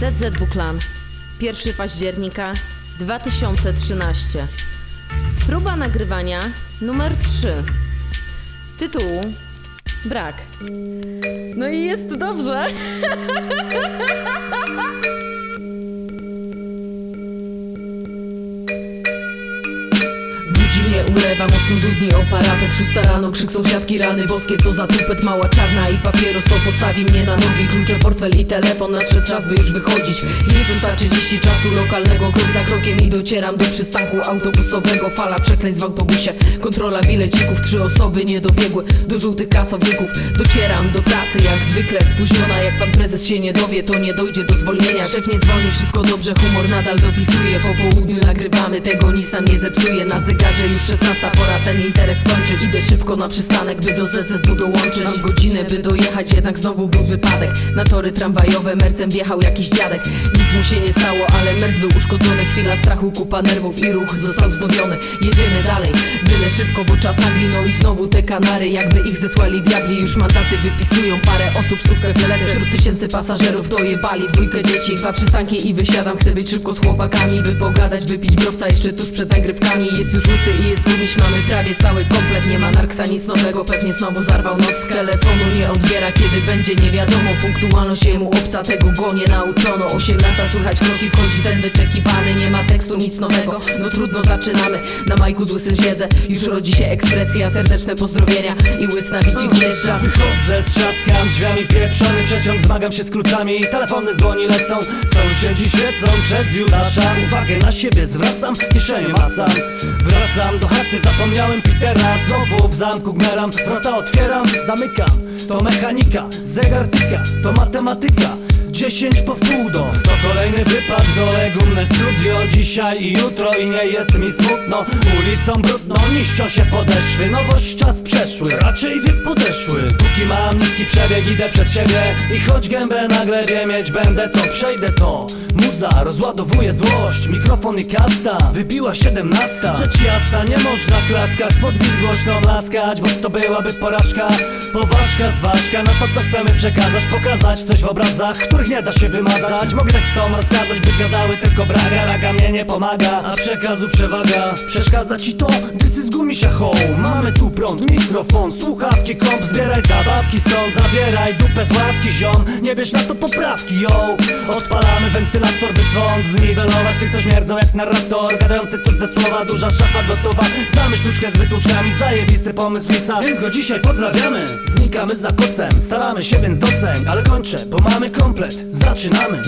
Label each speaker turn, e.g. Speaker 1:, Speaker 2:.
Speaker 1: ZZW Klan 1 października 2013 Próba nagrywania numer 3 Tytułu Brak. No i jest dobrze Mnie ulewa, mocno dudni o parapet Szósta rano, krzyk sąsiadki, rany boskie Co za tupet, mała czarna i papieros. To postawi mnie na nogi, klucze, portfel i telefon. Nadszedł czas, by już wychodzić. Jest za 30 czasu lokalnego Krok za krokiem i docieram do przystanku autobusowego. Fala przekleństw w autobusie Kontrola bilecików, trzy osoby nie dobiegły Do żółtych kasowników Docieram do pracy jak zwykle spóźniona. Jak pan prezes się nie dowie, to nie dojdzie do zwolnienia. Szef nie dzwoni, wszystko dobrze, humor nadal dopisuje. Po południu nagrywamy, tego nic nam nie zepsuje. Na zegarze już 16, pora ten interes kończyć. Idę szybko na przystanek, by do ZZW dołączyć. Mam godzinę, by dojechać, jednak znowu był wypadek. Na tory tramwajowe mercem wjechał jakiś dziadek. Nic mu się nie stało, ale merc był uszkodzony. Chwila strachu, kupa nerwów i ruch został zdobiony. Jedziemy dalej, byle szybko, bo czas nagli No i znowu te kanary, jakby ich zesłali diabli. Już mandaty wypisują, parę osób słówkę wylecę Wśród tysięcy pasażerów dojebali dwójkę dzieci. Dwa przystanki i wysiadam, chcę być szybko z chłopakami By pogadać, wypić browca jeszcze tuż przed nagrywkami. Jest już i jest gumiś, mamy prawie cały komplet. Nie ma narksa, nic nowego, pewnie znowu zarwał noc. Telefonu nie odbiera, kiedy będzie nie wiadomo. Punktualność jemu obca, tego go nie nauczono. 18 słychać kroki, wchodzi ten wyczekiwany. Nie ma tekstu, nic nowego, no trudno zaczynamy. Na majku z łysym siedzę, już rodzi się ekspresja Serdeczne pozdrowienia i łys na bici wjeżdża.
Speaker 2: Wychodzę, trzaskam drzwiami pieprzony przeciąg Zmagam się z kluczami, telefony dzwoni lecą. Sąsiedzi świecą przez Judasza Uwagę na siebie zwracam, kieszenie macam. Wracam do chaty, zapomniałem Petera. Znowu w zamku gmeram, wrota otwieram, zamykam. To mechanika, zegar tika, to matematyka. Dziesięć po wpół do studio Dzisiaj i jutro i nie jest mi smutno. Ulicą brudną niszczą się podeszwy Nowość czas przeszły, raczej wiek podeszły. Póki mam niski przebieg idę przed siebie I choć gębę na glebie mieć będę to Przejdę to, muza rozładowuje złość Mikrofon i kasta, wybiła siedemnasta. Rzecz jasna, nie można klaskać Podbit głośno laskać, bo to byłaby porażka. Poważka zważka, no to co chcemy przekazać? Pokazać coś w obrazach, których nie da się wymazać. Mogę tekstom rozkazać, by gadały tylko braga Raga mnie nie pomaga, a przekazu przewaga. Przeszkadza ci to? This is gumisia home Mamy tu prąd, mikrofon, słuchawki, komp Zbieraj zabawki stąd, zabieraj dupę z ławki ziom. Nie bierz na to poprawki, yo. Odpalamy wentylator, by swąd zniwelować. Tych co śmierdzą jak narrator. Gadający cudze słowa, duża szafa gotowa. Znamy sztuczkę z wytłuczkami, zajebisty pomysł Lisa Więc go dzisiaj pozdrawiamy. Znikamy za kocem, staramy się więc doceń. Ale kończę, bo mamy komplet, zaczynamy